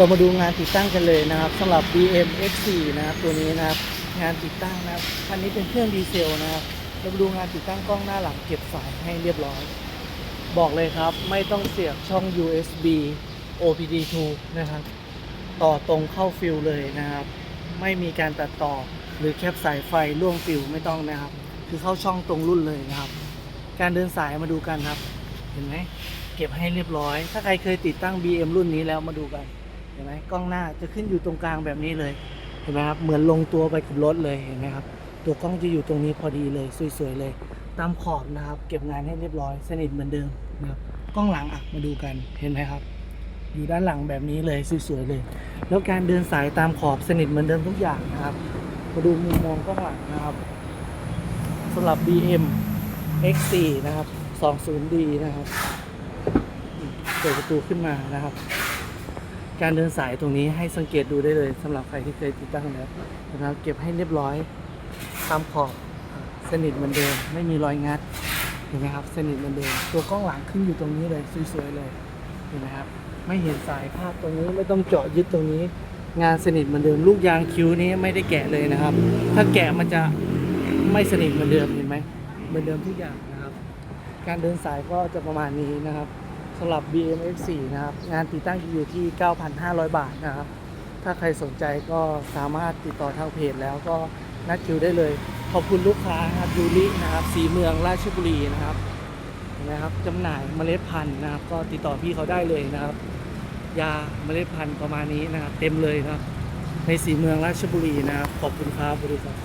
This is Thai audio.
เรามาดูงานติดตั้งกันเลยนะครับสำหรับ BM X4 นะครับตัวนี้นะครับงานติดตั้งนะครับคันนี้เป็นเครื่องดีเซลนะครับเรามาดูงานติดตั้งกล้องหน้าหลังเก็บสายให้เรียบร้อย บอกเลยครับไม่ต้องเสียบช่อง USB OPD2 นะครับต่อตรงเข้าฟิลเลยนะครับ ไม่มีการตัดต่อหรือแคปสายไฟล่วงฟิลไม่ต้องนะครับ คือเข้าช่องตรงรุ่นเลยนะครับ การเดินสายมาดูกันครับ เห็นไหมเก็บให้เรียบร้อย ถ้าใครเคยติดตั้ง BM รุ่นนี้แล้วมาดูกัน ห็นไหมกล้องหน้าจะขึ้นอยู่ตรงกลางแบบนี้เลยเห็นไหมครับเหมือนลงตัวไปกับรถเลยเห็นไหมครับ ตัวกล้องจะอยู่ตรงนี้พอดีเลยสวยๆเลย ตามขอบนะครับ เก็บงานให้เรียบร้อยสนิทเหมือนเดิมนะครับกล้องหลังอะมาดูกันเห็นไหมครับ อยู่ด้านหลังแบบนี้เลยสวยๆเลย แล้วการเดินสายตามขอบสนิทเหมือนเดิมทุกอย่างนะครับมาดูมุมมองกล้องหลังนะครับสำหรับ BM X4 นะครับ 20D นะครับ เปิดประตูขึ้นมานะครับ การเดินสายตรงนี้ให้สังเกตดูได้เลยสำหรับใครที่เคยติดตั้งแล้วนะครับเก็บให้เรียบร้อยตามขอบสนิทเหมือนเดิมไม่มีรอยงัดเห็นไหมครับสนิทเหมือนเดิมตัวกล้องหลังขึ้นอยู่ตรงนี้เลยสวยๆเลยเห็นไหมครับไม่เห็นสายภาพตรงนี้ไม่ต้องเจาะยึดตรงนี้ งานสนิทเหมือนเดิมลูกยางคิ้วนี้ไม่ได้แกะเลยนะครับ ถ้าแกะมันจะไม่สนิทเหมือนเดิมเห็นไหมเหมือนเดิมทุกอย่างนะครับ การเดินสายก็จะประมาณนี้นะครับ สำหรับ BMX4 นะครับ งานติดตั้งอยู่ที่ 9,500 บาทนะครับ ถ้าใครสนใจก็สามารถติดต่อทางเพจแล้วก็นัดคิวได้เลย ขอบคุณลูกค้าครับยูรินะครับ สีเมืองราชบุรีนะครับนะครับจำหน่ายเมล็ดพันธุ์นะครับ ก็ติดต่อพี่เขาได้เลยนะครับ ยาเมล็ดพันธุ์ประมาณนี้นะครับ เต็มเลยนะครับในสีเมืองราชบุรีนะครับ ขอบคุณครับบริษัท